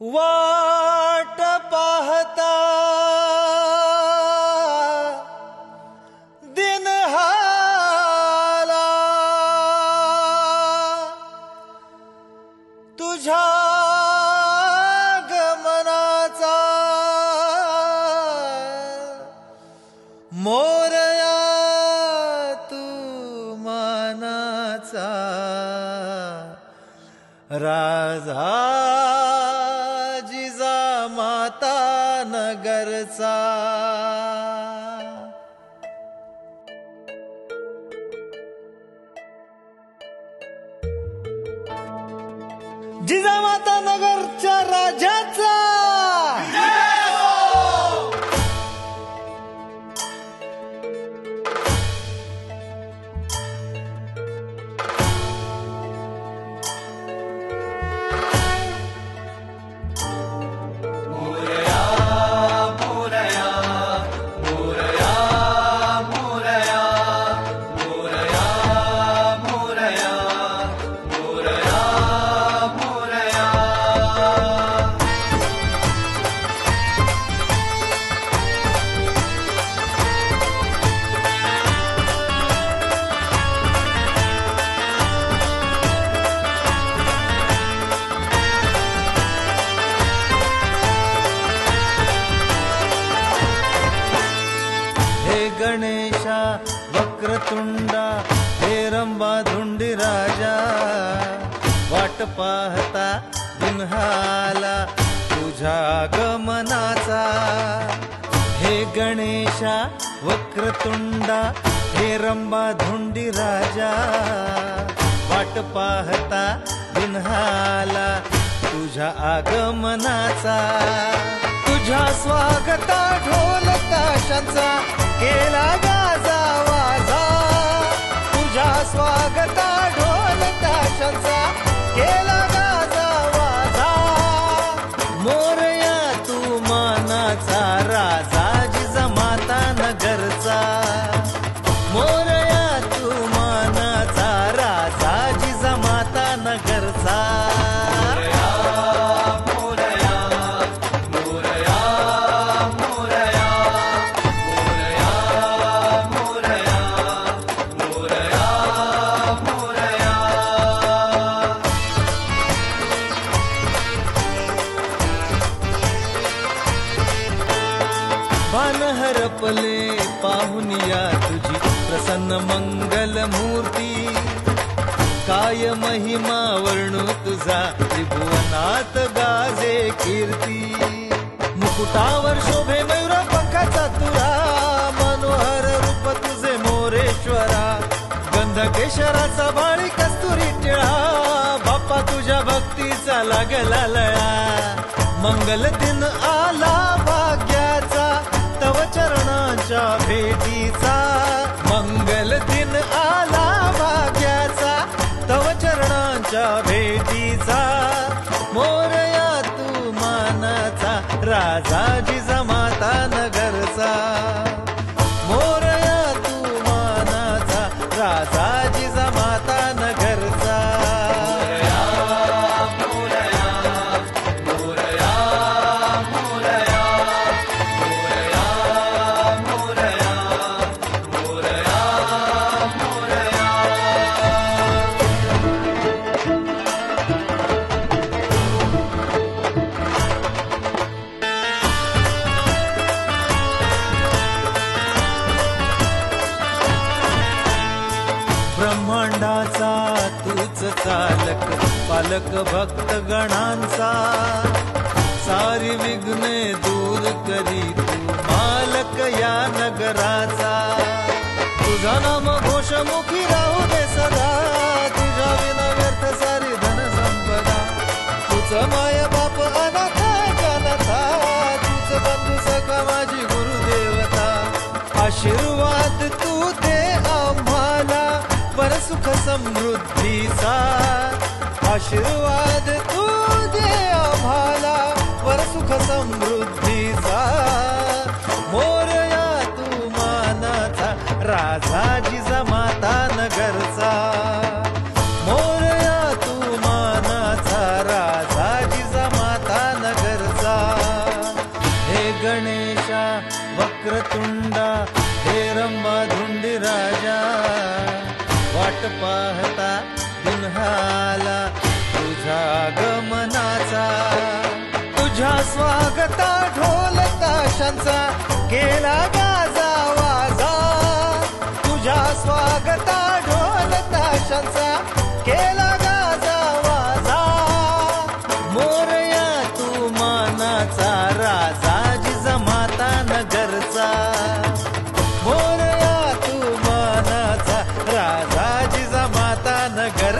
वाट पाहता दिन हाला तुझ्या गमनाचा मोरया तू मानाचा राजा नगरचा जिजामाता नगरच्या राजाचा गणेशा वक्रतुंडा हेरंबा धुंडी राजा. वाट पाहता दिनहाला तुझ्या गमनाचा. हे गणेशा वक्रतुंडा हेरंबा धुंडी राजा. वाट पाहता दिनहाला तुझ्या आगमनाचा. तुझ्या स्वागता ढोल ताशांचा केला गाजा वाजा. तुझ्या स्वागता मान हरपले पाहुनिया तुझी प्रसन्न मंगल मूर्ती. काय महिमा वर्णू तुझा त्रिभुवनात गाजे कीर्ती. मुकुटावर शोभे मयुरा पंखाचा तुरा. मनोहर रूप तुझे मोरेश्वरा. गंधकेश्वराचा बाळी कस्तुरी टिळा. बाप्पा तुझ्या भक्तीचा लागला लळा. मंगल दिन आला तुमच्या भेटीचा. मंगल दिन आला भाग्याचा तव चरणांच्या भेटीचा. मोरया तू मानाचा. राजा जिजामाता आनंदाचा तूच चालक पालक भक्त गणांचा. सारी विघ्ने दूर करीत सुख समृद्धीचा आशीर्वाद तू दे आम्हाला. वर सुख समृद्धीचा मोरया तू मानाचा राजा जिजमाता नगरचा. मोरया तू मानाचा राजा जिजमाता नगरचा. हे गणेशा वक्रतुंडा हे रंबा धुंडी राजा. वाट पाहता दिनहाला तुझा गमनाचा तुझ्या स्वागता ढोल ताशांचा केला गाजा वाजा. तुझ्या स्वागता ढोल ताशांचा ನಗರ